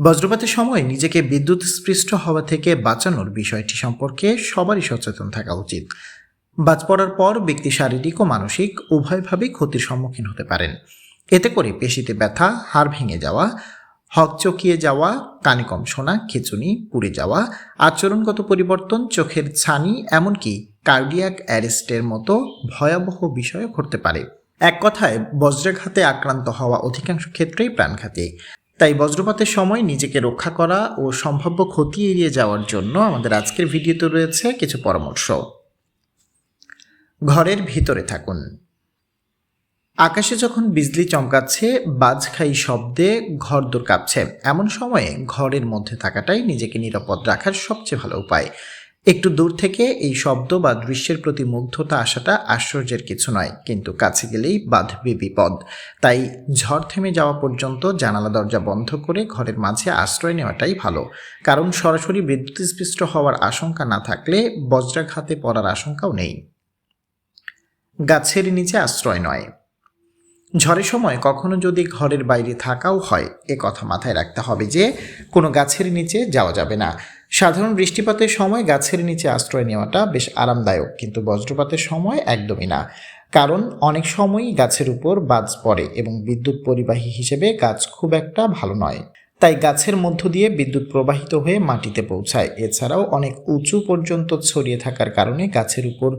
বজ্রপাতের সময় নিজেকে বিদ্যুৎ স্পৃষ্ট হওয়া থেকে বাঁচানোর বিষয়টি সম্পর্কে সবারই সচেতন থাকা উচিত। বাজ পড়ার পর ব্যক্তি শারীরিক ও মানসিক উভয়ভাবেই ক্ষতির সম্মুখীন হতে পারেন। এতে করে পেশিতে ব্যথা, হাড় ভেঙে যাওয়া হকচকিয়ে যাওয়া, কানে কম শোনা, খিচুনি, পুড়ে যাওয়া, আচরণগত পরিবর্তন, চোখের ছানি, এমনকি কার্ডিয়াক অ্যারেস্টের মতো ভয়াবহ বিষয় ঘটতে পারে। এক কথায়, বজ্রাঘাতে আক্রান্ত হওয়া অধিকাংশ ক্ষেত্রেই প্রাণঘাতী। তাই বজ্রপাতের সময় নিজেকে রক্ষা করা ও সম্ভাব্য ক্ষতি এড়িয়ে যাওয়ার জন্য আমাদের আজকের ভিডিওতে রয়েছে কিছু পরামর্শ। ঘরের ভিতরে থাকুন। আকাশে যখন বিজলি চমকাচ্ছে, বাজখাই শব্দে ঘরদোর কাঁপছে। এমন সময়ে ঘরের মধ্যে থাকাটাই নিজেকে নিরাপদ রাখার সবচেয়ে ভালো উপায়। একটু দূর থেকে এই শব্দ বা দৃশ্যের প্রতি মুগ্ধতা আসাটা আশ্চর্যের কিছু নয়, কিন্তু কাছে গেলেই বাঁধবে বিপদ। তাই ঝড় থেমে যাওয়া পর্যন্ত জানালা দরজা বন্ধ করে ঘরের মাঝে আশ্রয় নেওয়াটাই ভালো। কারণ সরাসরি বিদ্যুৎস্পৃষ্ট হওয়ার আশঙ্কা না থাকলে বজ্রাঘাতে পড়ার আশঙ্কাও নেই। গাছের নিচে আশ্রয় নয়। ঝড়ের সময় কখনো যদি ঘরের বাইরে থাকাও হয়, এ কথা মাথায় রাখতে হবে যে, কোনো গাছের নিচে যাওয়া যাবে না। সাধারণ বৃষ্টিপাতের সময় গাছের নিচে আশ্রয় নেওয়াটা বেশ আরামদায়ক, কিন্তু বজ্রপাতের সময় একদমই না। কারণ অনেক সময়ই গাছের উপর বাজ পড়ে এবং বিদ্যুৎ পরিবাহী হিসেবে গাছ খুব একটা ভালো নয়। তাই গাছের মধ্য দিয়ে বিদ্যুৎ প্রবাহিত হয়ে মাটিতে পৌঁছায়। এছাড়াও অনেক উঁচু পর্যন্ত ছড়িয়ে থাকার কারণে গাছের উপর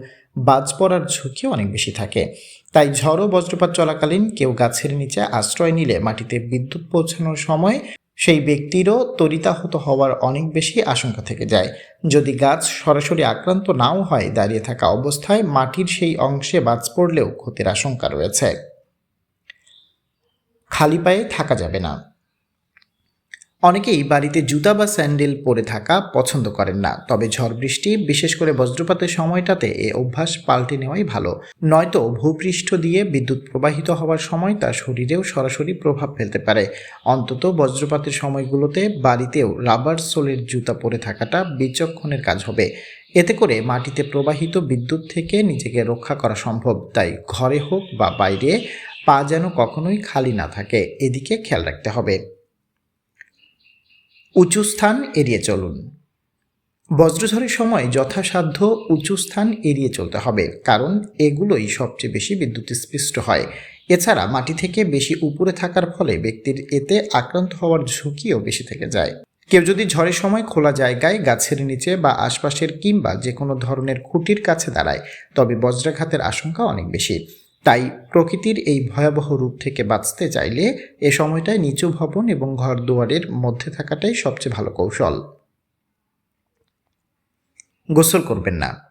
বাজ পড়ার ঝুঁকি অনেক বেশি থাকে। তাই ঝড় বজ্রপাত চলাকালীন কেউ গাছের নিচে আশ্রয় নিলে মাটিতে বিদ্যুৎ পৌঁছানোর সময় সেই ব্যক্তিরও তরিতাহত হওয়ার অনেক বেশি আশঙ্কা থেকে যায়। যদি গাছ সরাসরি আক্রান্ত নাও হয়, দাঁড়িয়ে থাকা অবস্থায় মাটির সেই অংশে বাজ পড়লেও ক্ষতির আশঙ্কা রয়েছে। খালি পায়ে থাকা যাবে না। অনেকেই বাড়িতে জুতা বা স্যান্ডেল পরে থাকা পছন্দ করেন না। তবে ঝড় বৃষ্টি, বিশেষ করে বজ্রপাতের সময়টাতে এ অভ্যাস পাল্টে নেওয়াই ভালো। নয়তো ভূপৃষ্ঠ দিয়ে বিদ্যুৎ প্রবাহিত হওয়ার সময় তা শরীরেও সরাসরি প্রভাব ফেলতে পারে। অন্তত বজ্রপাতের সময়গুলোতে বাড়িতেও রাবার সোলের জুতা পরে থাকাটা বিচক্ষণের কাজ হবে। এতে করে মাটিতে প্রবাহিত বিদ্যুৎ থেকে নিজেকে রক্ষা করা সম্ভব। তাই ঘরে হোক বা বাইরে, পা যেন কখনোই খালি না থাকে। এদিকে খেয়াল রাখতে হবে। উঁচু স্থান এড়িয়ে চলুন। বজ্রঝড়ের সময় যথাসাধ্য উঁচু স্থান এড়িয়ে চলতে হবে, কারণ এগুলোই সবচেয়ে বেশি বিদ্যুৎ স্পৃষ্ট হয়। এছাড়া মাটি থেকে বেশি উপরে থাকার ফলে ব্যক্তির এতে আক্রান্ত হওয়ার ঝুঁকিও বেশি থেকে যায়। কেউ যদি ঝড়ের সময় খোলা জায়গায়, গাছের নিচে বা আশপাশের কিংবা যে কোনো ধরনের খুঁটির কাছে দাঁড়ায়, তবে বজ্রাঘাতের আশঙ্কা অনেক বেশি। তাই প্রকৃতির এই ভয়াবহ রূপ থেকে বাঁচতে চাইলে এ সময়টায় নিচু ভবন এবং ঘর দুয়ারের মধ্যে থাকাটাই সবচেয়ে ভালো কৌশল। গোসল করবেন না।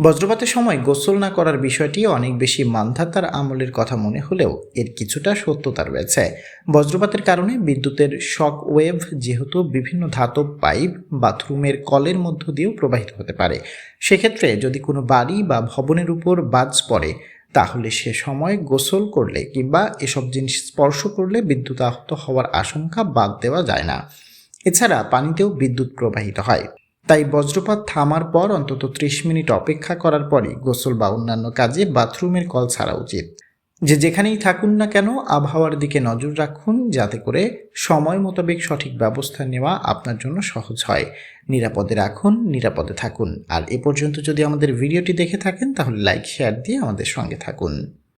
বজ্রপাতের সময় গোসল না করার বিষয়টি অনেক বেশি মান্ধাতার আমলের কথা মনে হলেও এর কিছুটা সত্যতা রয়েছে। বজ্রপাতের কারণে বিদ্যুতের শক ওয়েভ যেহেতু বিভিন্ন ধাতব পাইপ বাথরুমের কলের মধ্য দিয়েও প্রবাহিত হতে পারে। সেক্ষেত্রে যদি কোনো বাড়ি বা ভবনের উপর বাজ পড়ে তাহলে সে সময় গোসল করলে কিংবা এসব জিনিস স্পর্শ করলে বিদ্যুৎ আহত হওয়ার আশঙ্কা বাদ দেওয়া যায় না। এছাড়া পানিতেও বিদ্যুৎ প্রবাহিত হয়। তাই বজ্রপাত থামার পর অন্তত ত্রিশ মিনিট অপেক্ষা করার পরই গোসল বা অন্যান্য কাজে বাথরুমের কল ছাড়া উচিত। যে যেখানেই থাকুন না কেন, আবহাওয়ার দিকে নজর রাখুন যাতে করে সময় মোতাবেক সঠিক ব্যবস্থা নেওয়া আপনার জন্য সহজ হয়। নিরাপদে রাখুন, নিরাপদে থাকুন। আর এ পর্যন্ত যদি আমাদের ভিডিওটি দেখে থাকেন, তাহলে লাইক শেয়ার দিয়ে আমাদের সঙ্গে থাকুন।